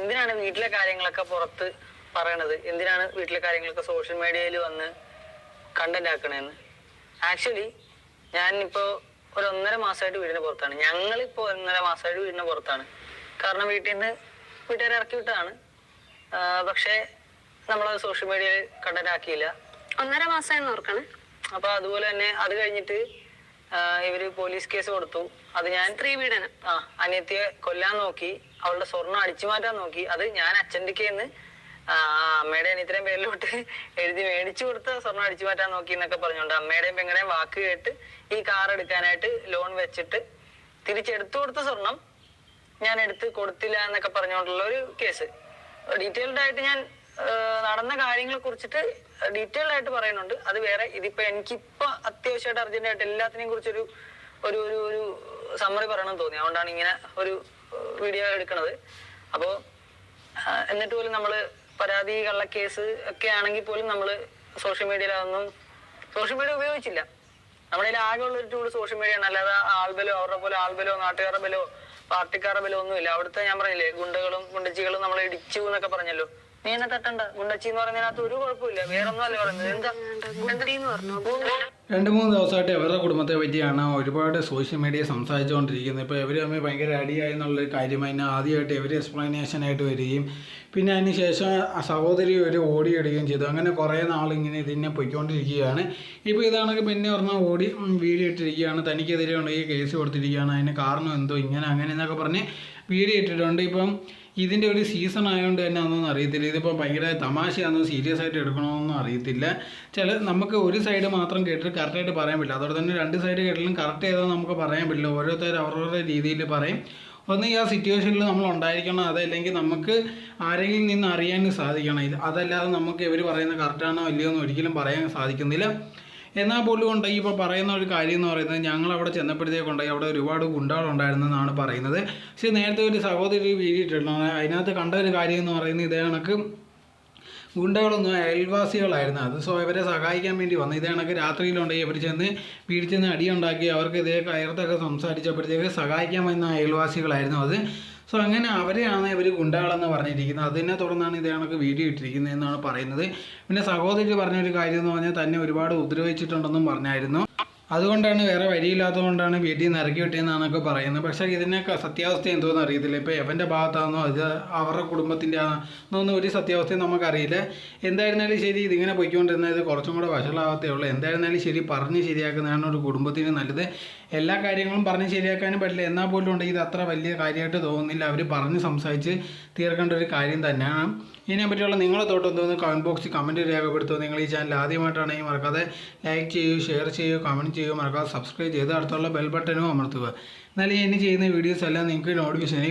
എന്തിനാണ് വീട്ടിലെ കാര്യങ്ങളൊക്കെ പുറത്ത് പറയണത്? എന്തിനാണ് വീട്ടിലെ കാര്യങ്ങളൊക്കെ സോഷ്യൽ മീഡിയയിൽ വന്ന് കണ്ടന്റ് ആക്കണേന്ന്? ആക്ച്വലി ഞാൻ ഇപ്പോ ഒരു ഒന്നര മാസമായിട്ട് വീടിന് പുറത്താണ്. ഞങ്ങളിപ്പോ ഒന്നര മാസമായിട്ട് വീടിന് പുറത്താണ്. കാരണം വീട്ടിൽ നിന്ന് വീട്ടുകാരെ ഇറക്കി വിട്ടതാണ്. പക്ഷേ നമ്മളത് സോഷ്യൽ മീഡിയയിൽ കണ്ടന്റ് ആക്കിയില്ല. ഒന്നര മാസമായെന്ന് ഓർക്കണേ. അപ്പൊ അതുപോലെ തന്നെ അത് കഴിഞ്ഞിട്ട് ഇവർ പോലീസ് കേസ് കൊടുത്തു. അത് ഞാൻ സ്ത്രീ പീഡനം ആ അനിയത്തിയെ കൊല്ലാൻ നോക്കി. അവളുടെ സ്വർണം അടിച്ചു മാറ്റാൻ നോക്കി. അത് ഞാൻ അച്ഛന്റെ കയ്യിന്ന് അമ്മയുടെ അനിയത്തിനെയും പേരിലോട്ട് എഴുതി മേടിച്ചു കൊടുത്ത സ്വർണം അടിച്ചു മാറ്റാൻ നോക്കി എന്നൊക്കെ പറഞ്ഞുകൊണ്ട് അമ്മയുടെയും പെങ്ങളുടെയും വാക്ക് കേട്ട് ഈ കാർ എടുക്കാനായിട്ട് ലോൺ വെച്ചിട്ട് തിരിച്ചെടുത്തു കൊടുത്ത സ്വർണം ഞാൻ എടുത്ത് കൊടുത്തില്ല എന്നൊക്കെ പറഞ്ഞുകൊണ്ടുള്ള ഒരു കേസ് ഡീറ്റെയിൽഡ് ആയിട്ട് ഞാൻ നടന്ന കാര്യങ്ങളെ കുറിച്ചിട്ട് ഡീറ്റെയിൽഡ് ആയിട്ട് പറയുന്നുണ്ട്. അത് വേറെ ഇതിപ്പോ എനിക്കിപ്പോ അത്യാവശ്യമായിട്ട് അർജന്റ് ആയിട്ട് എല്ലാത്തിനെയും കുറിച്ചൊരു ഒരു ഒരു സമ്മറി പറയണമെന്ന് തോന്നി. അതുകൊണ്ടാണ് ഇങ്ങനെ ഒരു വീഡിയോ എടുക്കണത്. അപ്പോ എന്നിട്ട് പോലും നമ്മൾ പരാതി കേസ് ഒക്കെ ആണെങ്കിൽ പോലും നമ്മൾ സോഷ്യൽ മീഡിയയിൽ അതൊന്നും സോഷ്യൽ മീഡിയ ഉപയോഗിച്ചില്ല. നമ്മുടെ ആകെ ഉള്ള ഒരു ടൂൾ സോഷ്യൽ മീഡിയ ആണ്. അല്ലാതെ ആൾബലോ അവരുടെ പോലെ ആൾബലോ നാട്ടുകാരുടെ ബലോ പാർട്ടിക്കാരുടെ ബലോ ഒന്നുമില്ല. അവിടുത്തെ ഞാൻ പറഞ്ഞില്ലേ ഗുണ്ടകളും ഗുണ്ടച്ചികളും നമ്മളെ ഇടിച്ചു എന്നൊക്കെ പറഞ്ഞല്ലോ. നീ എന്നെ തട്ടണ്ട. ഗുണ്ടച്ചി എന്ന് പറയുന്നതിനകത്ത് ഒരു കുഴപ്പമില്ല. വേറൊന്നും അല്ല പറയുന്നത് എന്താ? ഗുണ്ടീന്ന് പറഞ്ഞു? രണ്ട് മൂന്ന് ദിവസമായിട്ട് അവരുടെ കുടുംബത്തെ പറ്റിയാണ് ഒരുപാട് സോഷ്യൽ മീഡിയ സംസാരിച്ചുകൊണ്ടിരിക്കുന്നത്. ഇപ്പോൾ ഇവർ തമ്മിൽ ഭയങ്കര അടിയായി എന്നുള്ളൊരു കാര്യം അതിന് ആദ്യമായിട്ട് ഇവർ എക്സ്പ്ലനേഷൻ ആയിട്ട് വരികയും പിന്നെ അതിന് ശേഷം സഹോദരി ഒരു ഓടിയിടുകയും ചെയ്തു. അങ്ങനെ കുറേ നാളിങ്ങനെ ഇതിനെ പൊയ്ക്കൊണ്ടിരിക്കുകയാണ്. ഇപ്പോൾ ഇതാണെങ്കിൽ പിന്നെ പറഞ്ഞാൽ ഓടി വീഡിയോ ഇട്ടിരിക്കുകയാണ്. തനിക്കെതിരെ ഉണ്ടെങ്കിൽ കേസ് കൊടുത്തിരിക്കുകയാണ്. അതിന് കാരണം എന്തോ ഇങ്ങനെ അങ്ങനെ എന്നൊക്കെ പറഞ്ഞ് വീഡിയോ ഇട്ടിട്ടുണ്ട്. ഇപ്പം ഇതിന്റെ ഒരു സീസൺ ആയതുകൊണ്ട് തന്നെ അതൊന്നും അറിയത്തില്ല. ഇതിപ്പോൾ ഭയങ്കര തമാശയാണെന്ന് സീരിയസ് ആയിട്ട് എടുക്കണമെന്നൊന്നും അറിയത്തില്ല. ചില നമുക്ക് ഒരു സൈഡ് മാത്രം കേട്ടിട്ട് കറക്റ്റായിട്ട് പറയാൻ പറ്റില്ല. അതോടെ തന്നെ രണ്ട് സൈഡ് കേട്ടാലും കറക്റ്റ് ഏതാണെന്ന് നമുക്ക് പറയാൻ പറ്റില്ല. ഓരോരുത്തർ അവരവരുടെ രീതിയിൽ പറയും. ഒന്ന് ഈ ആ സിറ്റുവേഷനിൽ നമ്മൾ ഉണ്ടായിരിക്കണം. അതല്ലെങ്കിൽ നമുക്ക് ആരെങ്കിലും നിന്ന് അറിയാൻ സാധിക്കണം. അതല്ലാതെ നമുക്ക് ഇവർ പറയുന്നത് കറക്റ്റാണോ അല്ലയോ എന്ന് ഒരിക്കലും പറയാൻ സാധിക്കുന്നില്ല. എന്നാൽ പോലും ഉണ്ട് ഈ ഇപ്പോൾ പറയുന്ന ഒരു കാര്യം എന്ന് പറയുന്നത് ഞങ്ങൾ അവിടെ ചെന്നപ്പോഴത്തേക്കുണ്ടായി അവിടെ ഒരുപാട് ഗുണ്ടകളുണ്ടായിരുന്നെന്നാണ് പറയുന്നത്. പക്ഷേ നേരത്തെ ഒരു സഹോദരി വീഡിയോ അതിനകത്ത് കണ്ട ഒരു കാര്യം എന്ന് പറയുന്നത് ഇതേ കണക്ക് ഗുണ്ടകളൊന്നും അയൽവാസികളായിരുന്നു. അത് സോ ഇവരെ സഹായിക്കാൻ വേണ്ടി വന്നു. ഇതേ കണക്ക് രാത്രിയിലുണ്ടെങ്കിൽ ഇവർ ചെന്ന് വീട്ടിൽ ചെന്ന് അടിയുണ്ടാക്കി അവർക്ക് ഇതേ കയർത്തൊക്കെ സംസാരിച്ചപ്പോഴത്തേക്ക് സഹായിക്കാൻ വന്ന അയൽവാസികളായിരുന്നു അത്. സോ അങ്ങനെ അവരെയാണ് ഇവർ ഗുണ്ടകളെന്ന് പറഞ്ഞിരിക്കുന്നത്. അതിനെ തുടർന്നാണ് ഇതേ കണക്ക് വീഡിയോ ഇട്ടിരിക്കുന്നത് എന്നാണ് പറയുന്നത്. പിന്നെ സഹോദരി പറഞ്ഞൊരു കാര്യം എന്ന് പറഞ്ഞാൽ തന്നെ ഒരുപാട് ഉപദ്രവിച്ചിട്ടുണ്ടെന്നും പറഞ്ഞായിരുന്നു. അതുകൊണ്ടാണ് വേറെ വരിയില്ലാത്തതുകൊണ്ടാണ് വീട്ടിൽ നിന്ന് ഇറക്കി വിട്ടതെന്നാണൊക്കെ പറയുന്നത്. പക്ഷേ ഇതിനൊക്കെ സത്യാവസ്ഥ എന്തോന്ന് അറിയത്തില്ല. ഇപ്പോൾ എവന്റെ ഭാഗത്താണോ അത് അവരുടെ കുടുംബത്തിന്റെ ആണെന്നൊന്നും ഒരു സത്യാവസ്ഥയും നമുക്കറിയില്ല. എന്തായിരുന്നാലും ശരി ഇതിങ്ങനെ പൊയ്ക്കൊണ്ടിരുന്നത് കുറച്ചും കൂടെ വഷളാവത്തേ ഉള്ളൂ. എന്തായിരുന്നാലും ശരി പറഞ്ഞ് ശരിയാക്കുന്നതാണ് ഒരു കുടുംബത്തിന് നല്ലത്. എല്ലാ കാര്യങ്ങളും പറഞ്ഞ് ശരിയാക്കാനും പറ്റില്ല. എന്നാൽ പോലും ഉണ്ടെങ്കിൽ ഇത് അത്ര വലിയ കാര്യമായിട്ട് തോന്നുന്നില്ല. അവർ പറഞ്ഞ് സംസാരിച്ച് തീർക്കേണ്ട ഒരു കാര്യം തന്നെയാണ്. ഇതിനെ പറ്റിയുള്ള നിങ്ങളെ തോട്ടം തോന്നുന്നു കമന്റ് ബോക്സിൽ കമന്റ് രേഖപ്പെടുത്തുക. നിങ്ങൾ ഈ ചാനൽ ആദ്യമായിട്ടാണെങ്കിൽ മറക്കാതെ ലൈക്ക് ചെയ്യൂ ഷെയർ ചെയ്യൂ കമന്റ് ചെയ്യൂ മറക്കാതെ സബ്സ്ക്രൈബ് ചെയ്ത് അടുത്തുള്ള ബെൽ ബട്ടനും അമർത്തുക. എന്നാലും ഇനി ചെയ്യുന്ന വീഡിയോസ് എല്ലാം നിങ്ങൾക്ക് നോട്ടിഫിക്കേഷൻ